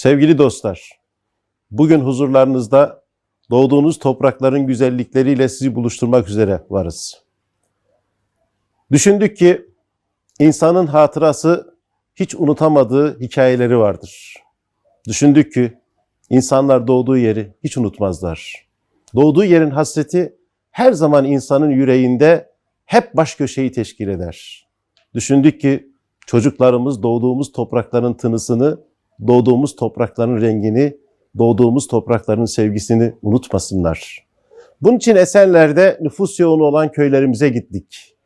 Sevgili dostlar, bugün huzurlarınızda doğduğunuz toprakların güzellikleriyle sizi buluşturmak üzere varız. Düşündük ki insanın hatırası hiç unutamadığı hikayeleri vardır. Düşündük ki insanlar doğduğu yeri hiç unutmazlar. Doğduğu yerin hasreti her zaman insanın yüreğinde hep baş köşeyi teşkil eder. Düşündük ki çocuklarımız doğduğumuz toprakların tınısını, doğduğumuz toprakların rengini, doğduğumuz toprakların sevgisini unutmasınlar. Bunun için Esenler'de nüfus yoğun olan köylerimize gittik.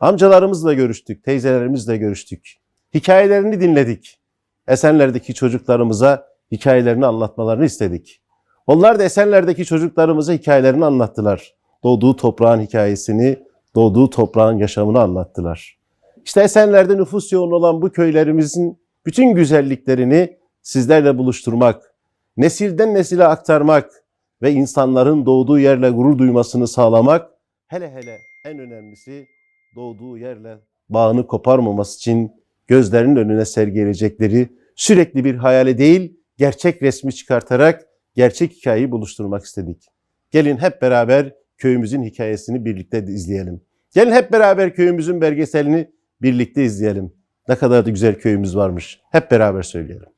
Amcalarımızla görüştük, teyzelerimizle görüştük. Hikayelerini dinledik. Esenler'deki çocuklarımıza hikayelerini anlatmalarını istedik. Onlar da Esenler'deki çocuklarımıza hikayelerini anlattılar. Doğduğu toprağın hikayesini, doğduğu toprağın yaşamını anlattılar. İşte Esenler'de nüfus yoğun olan bu köylerimizin bütün güzelliklerini sizlerle buluşturmak, nesilden nesile aktarmak ve insanların doğduğu yerle gurur duymasını sağlamak, hele hele en önemlisi doğduğu yerle bağını koparmaması için gözlerinin önüne sergileyecekleri sürekli bir hayale değil, gerçek resmi çıkartarak gerçek hikayeyi buluşturmak istedik. Gelin hep beraber köyümüzün hikayesini birlikte izleyelim. Gelin hep beraber köyümüzün belgeselini birlikte izleyelim. Ne kadar da güzel köyümüz varmış. Hep beraber söyleyelim.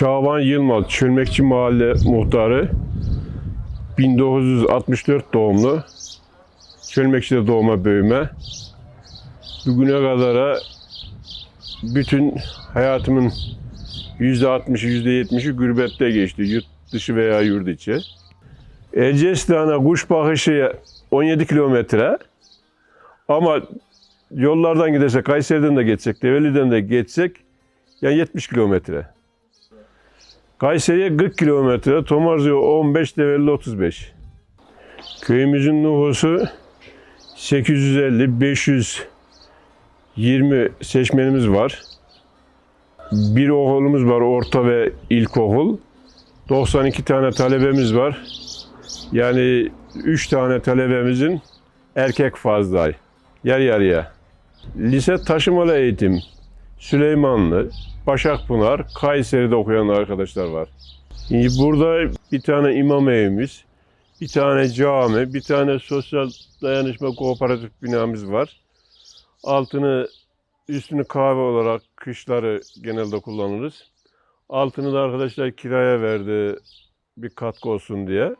Şaban Yılmaz, Çölmekçi Mahalle Muhtarı. 1964 doğumlu. Çölmekçi'de doğma büyüme. Bugüne kadar bütün hayatımın %60'ı %70'i gürbette geçti. Yurt dışı veya yurt içi. Ercesistan'a kuş bakışı 17 kilometre. Ama yollardan gidersek, Kayseri'den de geçsek, Develi'den de geçsek yani 70 kilometre. Kayseri'ye 40 kilometre, Tomarzu'ya 15, Develi 35. Köyümüzün nüfusu 850, 520 seçmenimiz var. Bir okulumuz var, orta ve ilkokul. 92 tane talebemiz var. Yani 3 tane talebemizin erkek fazla. Yer yarıya. Lise taşımalı eğitim. Süleymanlı, Başakpınar, Kayseri'de okuyan arkadaşlar var. Şimdi burada bir tane imam evimiz, bir tane cami, bir tane sosyal dayanışma kooperatif binamız var. Altını, üstünü kahve olarak kışları genelde kullanırız. Altını da arkadaşlar kiraya verdi bir katkı olsun diye.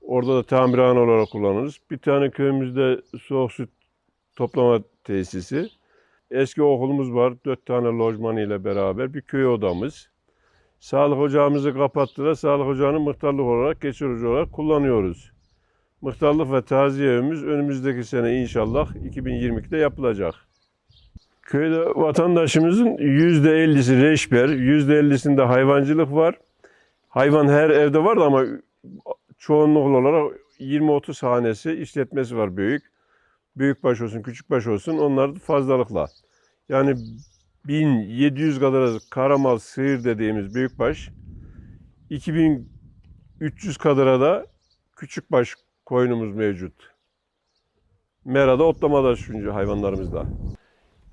Orada da tamirhane olarak kullanırız. Bir tane köyümüzde soğuk süt toplama tesisi. Eski okulumuz var. Dört tane lojman ile beraber bir köy odamız. Sağlık ocağımızı kapattılar. Sağlık ocağını muhtarlık olarak, geçici olarak kullanıyoruz. Muhtarlık ve taziye evimiz önümüzdeki sene inşallah 2022'de yapılacak. Köyde vatandaşımızın %50'si reşber, %50'sinde hayvancılık var. Hayvan her evde var ama çoğunluklu olarak 20-30 hanesi işletmesi var büyük büyük baş olsun, küçük baş olsun onlar fazlalıkla. Yani 1700 kadar karamal sığır dediğimiz büyük baş, 2300 kadara da küçük baş koyunumuz mevcut. Merada otlamada çünkü hayvanlarımızda.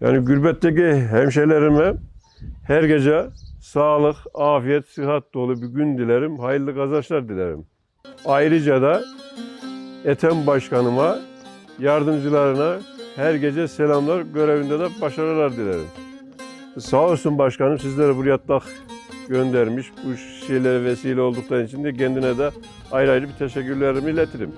Yani gürbetteki hemşehrilerime her gece sağlık, afiyet, sıhhat dolu bir gün dilerim. Hayırlı kazançlar dilerim. Ayrıca da Ethem Başkanıma yardımcılarına her gece selamlar, görevinde de başarılar dilerim. Sağ olsun başkanım sizlere buraya tak göndermiş. Bu şeylere vesile oldukları için de kendine de ayrı ayrı bir teşekkürlerimi iletirim.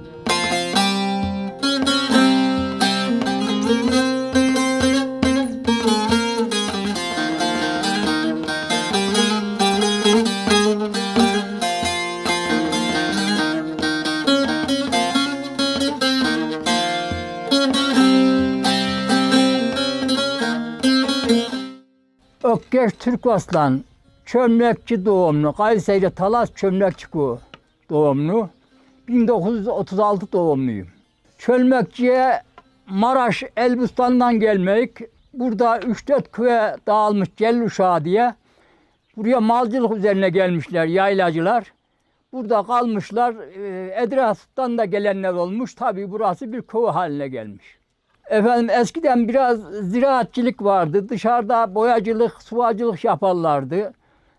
Ökkeş Türk Aslan, çömlekçi doğumlu, Kayseri Talas çömlekçi doğumlu. 1936 doğumluyum. Çölmekçi'ye Maraş Elbistan'dan gelmek, burada 3-4 köye dağılmış Cell uşağı diye. Buraya malcılık üzerine gelmişler yaylacılar. Burada kalmışlar. Edras'tan da gelenler olmuş. Tabii burası bir köy haline gelmiş. Efendim eskiden biraz ziraatçılık vardı. Dışarıda boyacılık, suvacılık yaparlardı.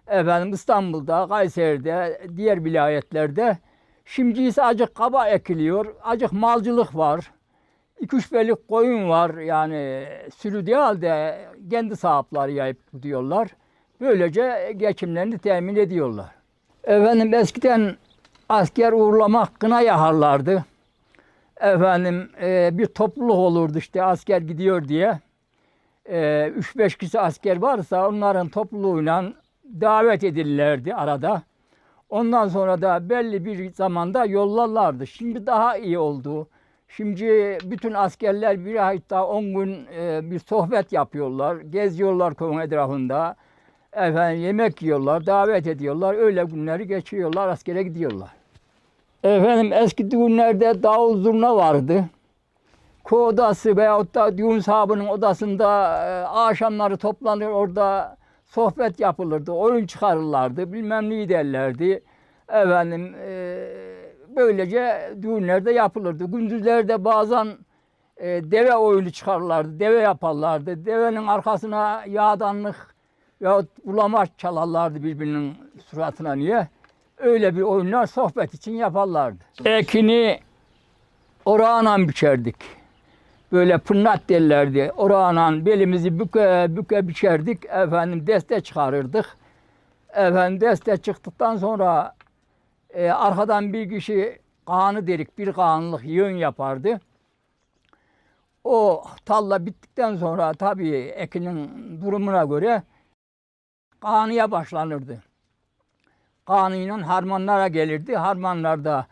Efendim İstanbul'da, Kayseri'de, diğer vilayetlerde. Şimdi ise acık kaba ekiliyor. Acık malcılık var. 2-3 belik koyun var. Yani sürü değil de kendi sahipleri yayıp gidiyorlar. Böylece geçimlerini temin ediyorlar. Efendim eskiden asker uğurlamak kına yaharlardı. Efendim e, bir topluluk olurdu işte asker gidiyor diye. E, 3-5 kişi asker varsa onların topluluğuyla davet edilirlerdi arada. Ondan sonra da belli bir zamanda yollarlardı. Şimdi daha iyi oldu. Şimdi bütün askerler bir daha 10 gün e, bir sohbet yapıyorlar. Geziyorlar köyün etrafında. Efendim yemek yiyorlar, davet ediyorlar. Öyle günleri geçiriyorlar, askere gidiyorlar. Efendim eski düğünlerde davul zurna vardı. Köy odası veyahut da düğün sahibi'nin odasında e, akşamları toplanır orada sohbet yapılırdı, oyun çıkarırlardı, bilmem ne derlerdi. Efendim e, böylece düğünlerde yapılırdı. Gündüzlerde bazen e, deve oyunu çıkarırlardı, deve yaparlardı. Devenin arkasına yağdanlık veyahut bulamaç çalarlardı birbirinin suratına niye? Öyle bir oyunlar sohbet için yaparlardı. Ekini orağına biçerdik. Böyle pırnat derlerdi. Orağına belimizi büke büke biçerdik. Efendim deste çıkarırdık. Efendim deste çıktıktan sonra e, arkadan bir kişi kanı derik bir kanlık yığın yapardı. O talla bittikten sonra tabii ekinin durumuna göre kanıya başlanırdı. Kanıyla harmanlara gelirdi. Harmanlarda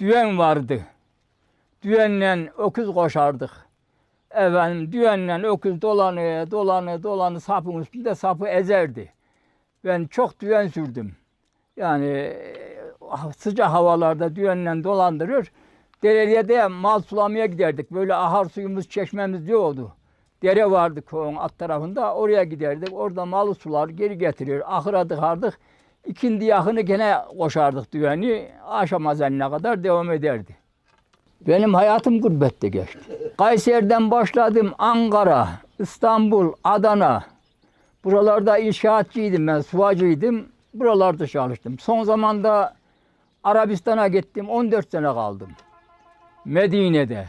düğen vardı. Düğenle öküz koşardık. Efendim düğenle öküz dolanı, dolanı, dolanı sapın üstünde sapı ezerdi. Ben çok düğen sürdüm. Yani e, sıcak havalarda düğenle dolandırır. Dereye de mal sulamaya giderdik. Böyle ahar suyumuz, çeşmemiz yoktu. Dere vardı köyün alt tarafında. Oraya giderdik. Orada malı sular geri getirir. Ahıra dıkardık. İkindi yakını gene koşardık düğeni. Akşam azanına kadar devam ederdi. Benim hayatım gurbette geçti. Kayseri'den başladım Ankara, İstanbul, Adana. Buralarda inşaatçıydım ben, suvacıydım. Buralarda çalıştım. Son zamanda Arabistan'a gittim, 14 sene kaldım. Medine'de.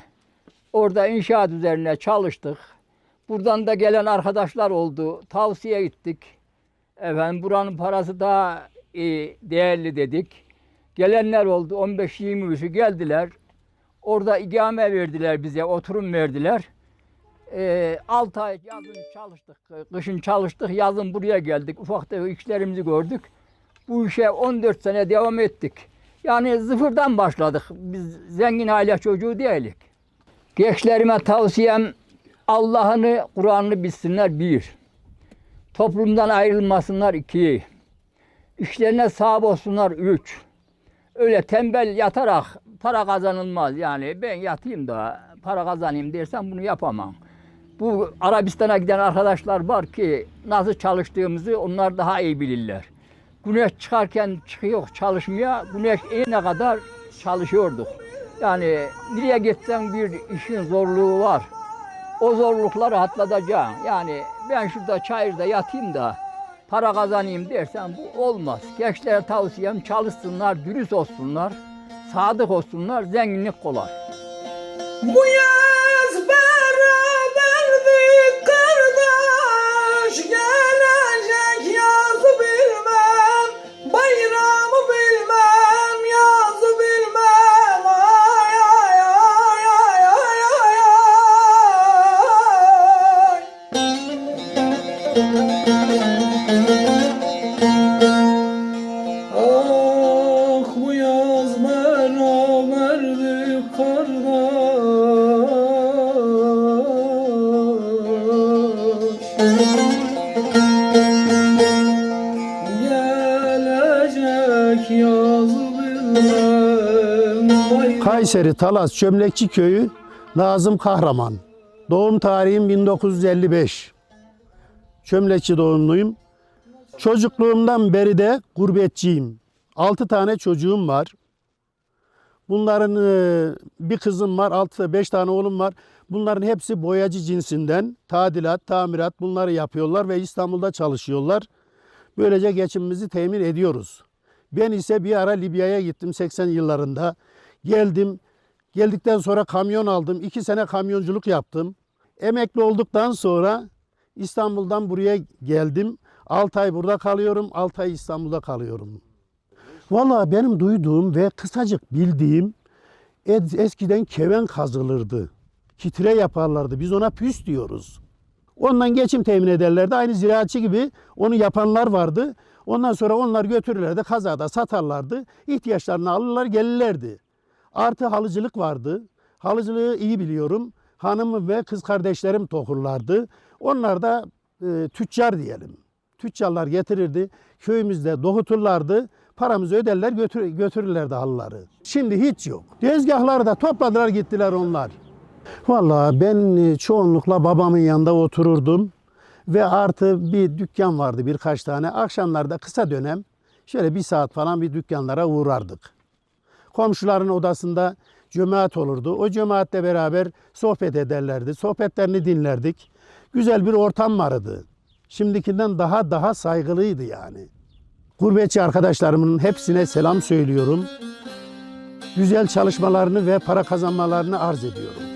Orada inşaat üzerine çalıştık. Buradan da gelen arkadaşlar oldu. Tavsiye ettik. Efendim buranın parası daha iyi, değerli dedik. Gelenler oldu. 15-20 kişi geldiler. Orada ikame verdiler bize, oturum verdiler. Ee, 6 ay yazın çalıştık, kışın çalıştık, yazın buraya geldik. Ufak tefek işlerimizi gördük. Bu işe 14 sene devam ettik. Yani sıfırdan başladık. Biz zengin aile çocuğu değilik. Gençlerime tavsiyem Allah'ını, Kur'an'ını bilsinler bir. Toplumdan ayrılmasınlar iki. İşlerine sahip olsunlar üç. Öyle tembel yatarak para kazanılmaz. Yani ben yatayım da para kazanayım dersem bunu yapamam. Bu Arabistan'a giden arkadaşlar var ki nasıl çalıştığımızı onlar daha iyi bilirler. Güneş çıkarken çıkıyor çalışmaya, güneş inene kadar çalışıyorduk. Yani nereye gitsen bir işin zorluğu var. O zorlukları atlatacağım. Yani ben şurada çayırda yatayım da para kazanayım dersen bu olmaz. Gençlere tavsiyem çalışsınlar, dürüst olsunlar, sadık olsunlar, zenginlik kolay. Bu yaz Kayseri Talas Çömlekçi Köyü Nazım Kahraman. Doğum tarihim 1955. Çömlekçi doğumluyum. Çocukluğumdan beri de gurbetçiyim. 6 tane çocuğum var. Bunların e, bir kızım var, 6 5 tane oğlum var. Bunların hepsi boyacı cinsinden. Tadilat, tamirat bunları yapıyorlar ve İstanbul'da çalışıyorlar. Böylece geçimimizi temin ediyoruz. Ben ise bir ara Libya'ya gittim 80 yıllarında. Geldim. Geldikten sonra kamyon aldım. İki sene kamyonculuk yaptım. Emekli olduktan sonra İstanbul'dan buraya geldim. 6 ay burada kalıyorum. 6 ay İstanbul'da kalıyorum. Vallahi benim duyduğum ve kısacık bildiğim es- eskiden keven kazılırdı. Kitre yaparlardı. Biz ona püs diyoruz. Ondan geçim temin ederlerdi. Aynı ziraatçı gibi onu yapanlar vardı. Ondan sonra onlar götürürlerdi, kazada satarlardı. İhtiyaçlarını alırlar, gelirlerdi. Artı halıcılık vardı. Halıcılığı iyi biliyorum. Hanımı ve kız kardeşlerim tokurlardı. Onlar da e, tüccar diyelim. Tüccarlar getirirdi. Köyümüzde doğuturlardı. Paramızı öderler götür, götürürlerdi halıları. Şimdi hiç yok. Tezgahları da topladılar gittiler onlar. Vallahi ben e, çoğunlukla babamın yanında otururdum. Ve artı bir dükkan vardı birkaç tane. Akşamlarda kısa dönem şöyle bir saat falan bir dükkanlara uğrardık. Komşuların odasında cemaat olurdu. O cemaatle beraber sohbet ederlerdi. Sohbetlerini dinlerdik. Güzel bir ortam vardı. Şimdikinden daha daha saygılıydı yani. Gurbetçi arkadaşlarımın hepsine selam söylüyorum. Güzel çalışmalarını ve para kazanmalarını arz ediyorum.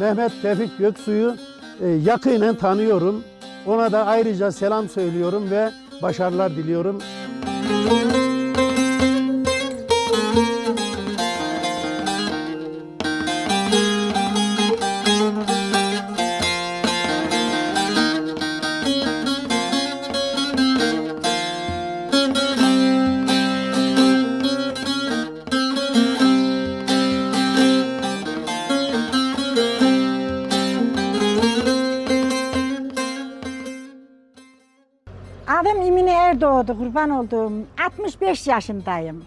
Mehmet Tevfik Göksu'yu e, yakinen tanıyorum. Ona da ayrıca selam söylüyorum ve başarılar diliyorum. Adım Erdoğdu, kurban olduğum. 65 yaşındayım.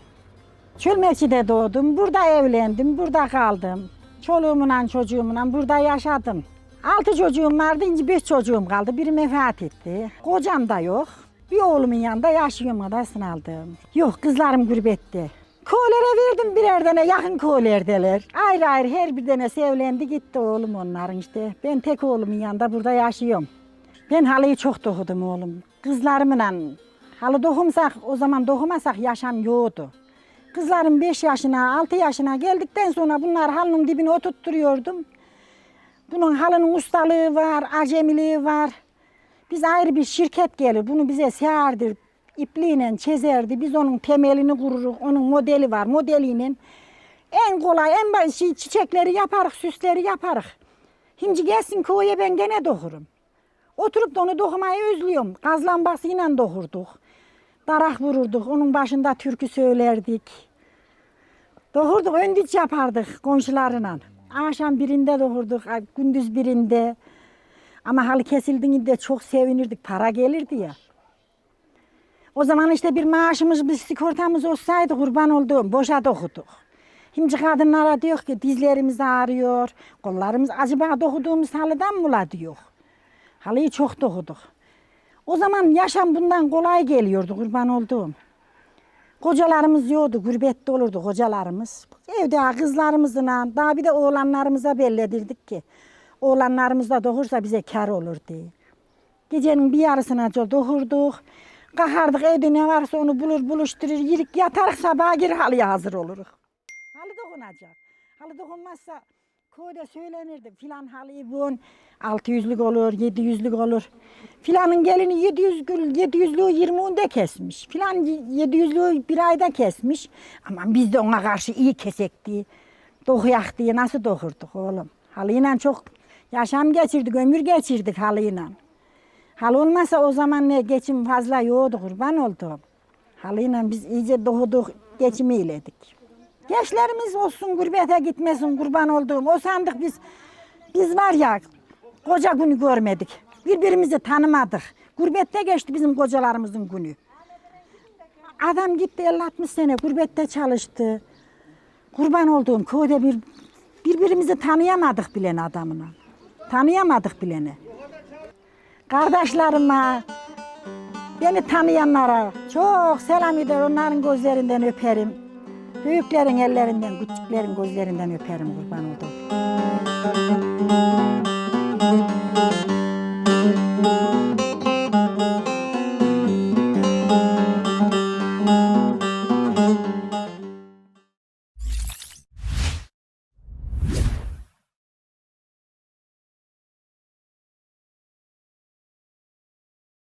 Çölmekçi'de doğdum, burada evlendim, burada kaldım. Çoluğumla çocuğumla burada yaşadım. Altı çocuğum vardı, ince beş çocuğum kaldı. Biri vefat etti. Kocam da yok. Bir oğlumun yanında yaşıyorum adasını aldım. Yok, kızlarım gurbette. Koğlere verdim birer tane, yakın koğlerdeler. Ayrı ayrı her bir tanesi evlendi gitti oğlum onların işte. Ben tek oğlumun yanında burada yaşıyorum. Ben halıyı çok dokudum oğlum. Kızlarımla halı dokumsak o zaman dokumasak yaşam yoktu. Kızlarım 5 yaşına 6 yaşına geldikten sonra bunlar halının dibine oturtturuyordum. Bunun halının ustalığı var, acemiliği var. Biz ayrı bir şirket gelir bunu bize seherdir. ipliğiyle çizerdi. Biz onun temelini kururuz. Onun modeli var. Modeliyle en kolay, en şey, çiçekleri yaparız, süsleri yaparız. Şimdi gelsin köye ben gene dokurum. Oturup da onu dokumayı özlüyorum. Gaz lambasıyla dokurduk. Darak vururduk. Onun başında türkü söylerdik. Dokurduk, öndüç yapardık komşularla. Akşam birinde dokurduk, ay, gündüz birinde. Ama halı kesildiğinde çok sevinirdik. Para gelirdi ya. O zaman işte bir maaşımız, bir sigortamız olsaydı kurban olduğum boşa dokuduk. Şimdi kadınlara diyor ki dizlerimiz ağrıyor, kollarımız acaba dokuduğumuz halıdan mı la diyor. Halıyı çok dokuduk. O zaman yaşam bundan kolay geliyordu kurban olduğum. Kocalarımız yoktu, gurbette olurdu kocalarımız. Evde kızlarımızla, daha bir de oğlanlarımıza belledirdik ki. Oğlanlarımız da doğursa bize kar olur diye. Gecenin bir yarısına doğurduk. Kalkardık evde ne varsa onu bulur buluşturur, yirik yatarık sabaha gir halıya hazır oluruz. Halı dokunacak. Halı dokunmazsa köyde söylenirdi. Filan halıyı bun 600'lük olur, 700'lük olur. Filanın gelini 700 gül, 700'lüğü 20'ünde kesmiş. Filan 700'lüğü bir ayda kesmiş. Ama biz de ona karşı iyi kesek diye, dokuyak diye nasıl dokurduk oğlum. Halıyla çok yaşam geçirdik, ömür geçirdik halıyla. Halı olmasa o zaman ne geçim fazla yoktu kurban oldum. Halıyla biz iyice doğduk, geçimi iledik. Gençlerimiz olsun gurbete gitmesin kurban olduğum. O sandık biz biz var ya koca günü görmedik. Birbirimizi tanımadık. Gurbette geçti bizim kocalarımızın günü. Adam gitti 50-60 sene gurbette çalıştı. Kurban olduğum köyde bir birbirimizi tanıyamadık bilen adamına. Tanıyamadık bileni. Kardeşlerime, beni tanıyanlara çok selam eder, onların gözlerinden öperim. Büyüklerin ellerinden, küçüklerin gözlerinden öperim kurban olduğum.